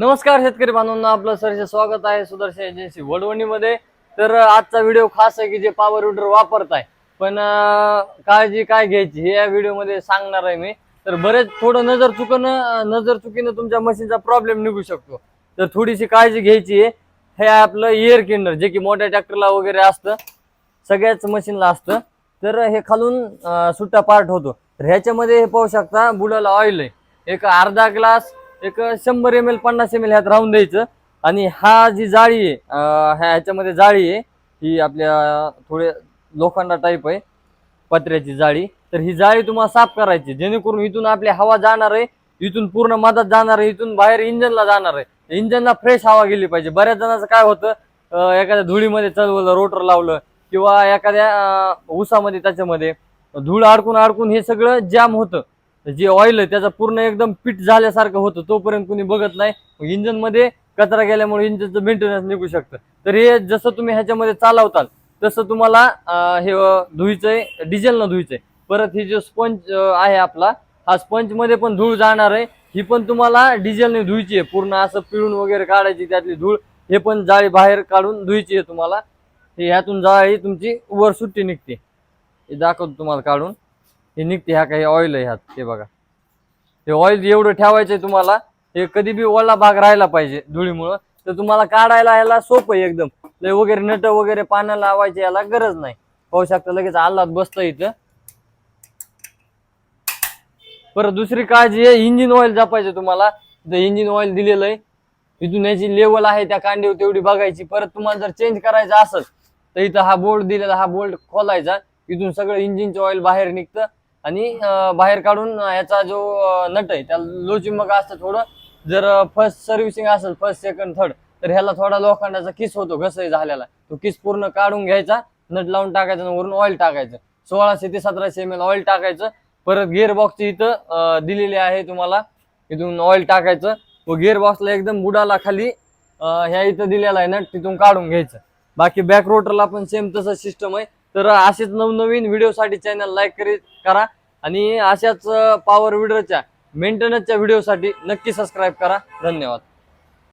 नमस्कार शेतकरी बांधवांना आपलं सरचे स्वागत आहे सुदर्शन एजन्सी वडवणीमध्ये. तर आजचा व्हिडिओ खास आहे की जे पॉवर विडर वापरताय पण काळजी काय घ्यायची हे या व्हिडिओमध्ये सांगणार आहे मी. तर बरेच थोडं नजर चुकणं नजर चुकीनं तुमच्या मशीनचा प्रॉब्लेम निघू शकतो. तर थोडीशी काळजी घ्यायची आहे. हे आपलं एअर किंडर जे की मोठ्या ट्रॅक्टरला वगैरे असतं. सगळ्याच मशीनला असतं. तर हे खालून सुट्टा पार्ट होतो. तर ह्याच्यामध्ये हे पाहू शकता बुडाला ऑइल आहे. एक अर्धा ग्लास एक शंभर एम एल पन्नास एम एल ह्यात राहून द्यायचं. आणि हा जी जाळी आहे ह्या ह्याच्यामध्ये जाळी आहे ही आपल्या थोडे लोखंडा टाईप आहे पत्र्याची जाळी. तर ही जाळी तुम्हाला साफ करायची जेणेकरून इथून आपली हवा जाणार आहे इथून पूर्ण मधात जाणार आहे इथून बाहेर इंजनला जाणार आहे. इंजनला फ्रेश हवा गेली पाहिजे. बऱ्याच जणांचं काय होतं एखाद्या धुळीमध्ये चालवलं रोटर लावलं किंवा एखाद्या उसामध्ये ऊसामध्ये त्याच्यामध्ये धूळ अडकून अडकून हे सगळं जाम होतं. जे ऑइल आहे त्याचा पूर्ण एकदम पीठ झाल्यासारखं होतं तोपर्यंत कुणी बघत नाही. इंजन इंजनमध्ये कचरा गेल्यामुळे इंजनचं मेंटेनन्स निघू शकतं. तर हे जसं तुम्ही ह्याच्यामध्ये चालवताल तसं तुम्हाला हे अं, धुईचंय डिझेलनं धुईचंय. परत ही जो स्पंज आहे आपला हा स्पंजमध्ये पण धूळ जाणार आहे. ही पण तुम्हाला डिझेलने धुईची आहे. पूर्ण असं पिळून वगैरे काढायची त्यातली धूळ हे पण जाळी बाहेर काढून धुईची आहे तुम्हाला. हे ह्यातून जाळी तुमची वर सुट्टी निघते. हे दाखवतो तुम्हाला काढून. हे निघते ह्या काही ऑइल आहे ह्यात हे बघा. हे ऑइल एवढं ठेवायचंय तुम्हाला हे कधी बी ओला भाग राहायला पाहिजे धुळीमुळं तर तुम्हाला काढायला याला सोपं आहे एकदम. लय वगैरे नट वगैरे पाण्याला लावायची याला गरज नाही. पाहू शकता लगेच आल्लात बसतं इथं. परत दुसरी काळजी आहे इंजिन ऑइल जपायचं तुम्हाला. इंजिन ऑइल दिलेलं आहे. इथून याची लेवल आहे त्या कांडीवर तेवढी बघायची. परत तुम्हाला जर चेंज करायचं असेल तर इथं हा बोर्ड दिलेला हा बोल्ट खोलायचा. इथून सगळं इंजिनचं ऑइल बाहेर निघतं. आणि बाहेर काढून याचा जो नट आहे त्याला लोचिंबक असतं थोडं. जर फर्स्ट सर्व्हिसिंग असेल फर्स्ट सेकंड थर्ड तर ह्याला थोडा लोखंडाचा किस होतो घसही झालेला. तो किस पूर्ण काढून घ्यायचा नट लावून टाकायचा आणि वरून ऑइल टाकायचं. सोळाशे ते सतराशे एम एल ऑइल टाकायचं. परत गिअरबॉक्सची इथं दिलेले दिलेली आहे तुम्हाला. इथून ऑइल टाकायचं. व गिअरबॉक्सला एकदम बुडाला खाली ह्या इथं दिलेला आहे नट तिथून काढून घ्यायचं. बाकी बॅक रोटरला पण सेम तसं सिस्टम आहे. तर असेच नवनवीन व्हिडिओसाठी चॅनल लाईक करीत करा. आणि अशाच पॉवर विडरच्या मेंटेनन्सच्या व्हिडिओसाठी नक्की सबस्क्राईब करा. धन्यवाद.